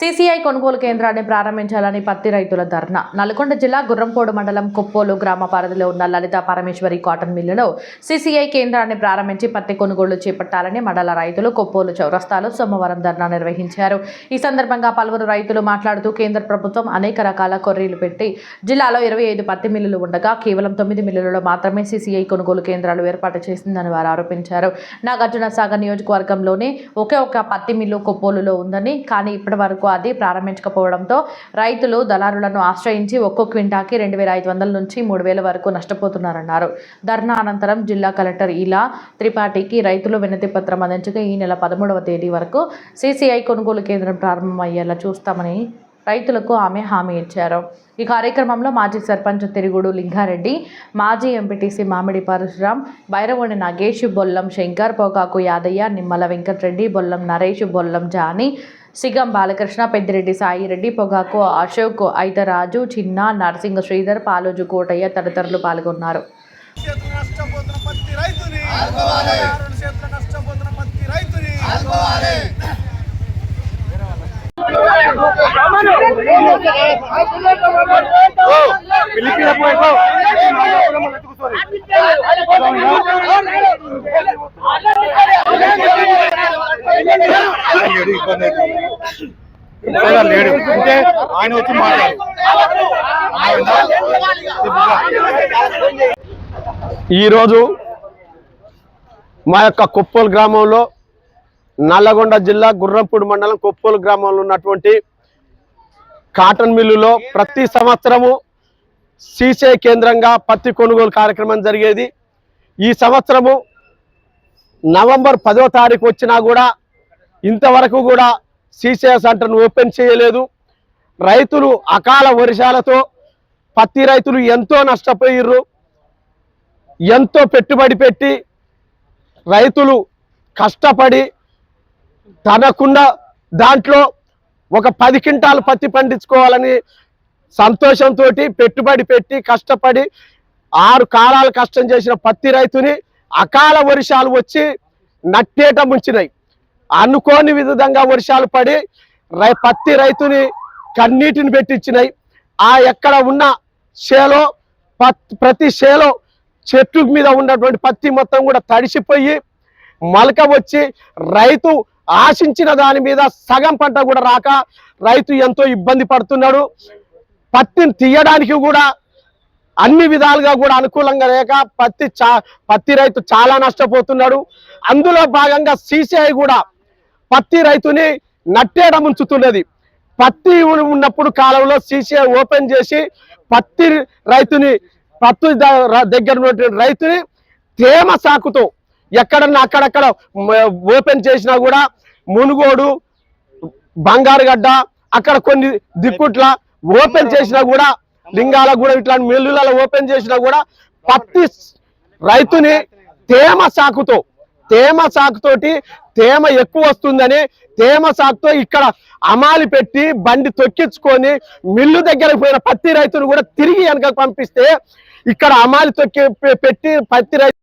CCI కొనుగోలు కేంద్రాన్ని ప్రారంభించాలని పత్తి రైతుల ధర్నా. నల్గొండ జిల్లా గుర్రంపోడు మండలం కొప్పోలు గ్రామ పరిధిలో ఉన్న లలిత పరమేశ్వరి కాటన్ మిల్లులో సీసీఐ కేంద్రాన్ని ప్రారంభించి పత్తి కొనుగోలు చేపట్టాలని మండల రైతులు కొప్పోలు చౌరస్తాలో సోమవారం ధర్నా నిర్వహించారు. ఈ సందర్భంగా పలువురు రైతులు మాట్లాడుతూ కేంద్ర ప్రభుత్వం అనేక రకాల కొర్రీలు పెట్టి జిల్లాలో ఇరవై ఐదు పత్తి మిల్లులు ఉండగా కేవలం తొమ్మిది మిల్లులలో మాత్రమే సీసీఐ కొనుగోలు కేంద్రాలు ఏర్పాటు చేసిందని వారు ఆరోపించారు. నాగార్జున సాగర్ నియోజకవర్గంలోనే ఒకే ఒక పత్తి మిల్లు కొప్పోలులో ఉందని కానీ ఇప్పటి వరకు ఉపాధి ప్రారంభించకపోవడంతో రైతులు దళారులను ఆశ్రయించి ఒక్కో క్వింటాకి రెండు వేల ఐదు వందల నుంచి మూడు వేల వరకు నష్టపోతున్నారన్నారు. ధర్నా అనంతరం జిల్లా కలెక్టర్ ఇలా త్రిపాఠికి రైతులు వినతి పత్రం అందించగా ఈ నెల పదమూడవ తేదీ వరకు సీసీఐ కొనుగోలు కేంద్రం ప్రారంభమయ్యేలా చూస్తామని రైతులకు ఆమె హామీ ఇచ్చారు. ఈ కార్యక్రమంలో మాజీ సర్పంచ్ తిరుగుడు లింగారెడ్డి మాజీ ఎంపీటీసీ మామిడి పరశురాం బైరవోని నాగేష్ బొల్లం శంకర్ పొగాకు యాదయ్య నిమ్మల వెంకటరెడ్డి బొల్లం నరేష్ బొల్లం జానీ సిగం బాలకృష్ణ పెద్దిరెడ్డి సాయిరెడ్డి పొగాకు అశోక్ ఐతరాజు చిన్న నరసింగ శ్రీధర్ పాలోజు కోటయ్య తదితరులు పాల్గొన్నారు. లేడు ఇబ్బంది అవుతుంది. ఇంతగా లేడు. అంటే ఆయన వచ్చి మాట్లాడు. ఈరోజు మా యొక్క కొప్పోలు గ్రామంలో నల్లగొండ జిల్లా గుర్రంపూడి మండలం కొప్పోలు గ్రామంలో ఉన్నటువంటి కాటన్ మిల్లులో ప్రతి సంవత్సరము సీసే కేంద్రంగా పత్తి కొనుగోలు కార్యక్రమం జరిగేది. ఈ సంవత్సరము నవంబర్ పదో తారీఖు వచ్చినా కూడా ఇంతవరకు కూడా సీసే సెంటర్ను ఓపెన్ చేయలేదు. రైతులు అకాల వర్షాలతో పత్తి రైతులు ఎంతో నష్టపోయిర్రు. ఎంతో పెట్టుబడి పెట్టి రైతులు కష్టపడి తనకున్న దాంట్లో ఒక పది క్వింటాలు పత్తి పండించుకోవాలని సంతోషంతో పెట్టుబడి పెట్టి కష్టపడి ఆరు కాలాలు కష్టం చేసిన పత్తి రైతుని అకాల వర్షాలు వచ్చి నట్టేట ముంచినాయి. అనుకోని విధంగా వర్షాలు పడి రై పత్తి రైతుని కన్నీటిని పెట్టించినాయి. ఆ ఎక్కడ ఉన్న చేలో పత్ ప్రతి చేలో చెట్టు మీద ఉన్నటువంటి పత్తి మొత్తం కూడా తడిసిపోయి మలక వచ్చి రైతు ఆశించిన దాని మీద సగం పంట కూడా రాక రైతు ఎంతో ఇబ్బంది పడుతున్నాడు. పత్తిని తీయడానికి కూడా అన్ని విధాలుగా కూడా అనుకూలంగా లేక పత్తి చా పత్తి రైతు చాలా నష్టపోతున్నాడు. అందులో భాగంగా సిసిఐ కూడా పత్తి రైతుని నట్టేడ ముంచుతున్నది. పత్తి ఉన్నప్పుడు కాలంలో సీసీఐ ఓపెన్ చేసి పత్తి రైతుని పత్తి ద- దగ్గర ఉన్నటువంటి రైతుని తేమ సాకుతో ఎక్కడన్నా అక్కడక్కడ ఓపెన్ చేసినా కూడా మునుగోడు బంగారుగడ్డ అక్కడ కొన్ని దిక్కుట్ల ఓపెన్ చేసినా కూడా లింగాల కూడా ఇట్లాంటి మిల్లులలో ఓపెన్ చేసినా కూడా పత్తి రైతుని తేమ సాకుతో తేమ సాకుతోటి తేమ ఎక్కువ వస్తుందని తేమ సాకుతో ఇక్కడ అమాలి పెట్టి బండి తొక్కించుకొని మిల్లు దగ్గరకు పోయిన పత్తి రైతులు కూడా తిరిగి వెనక పంపిస్తే ఇక్కడ అమాలి తొక్కి పెట్టి పత్తి రైతు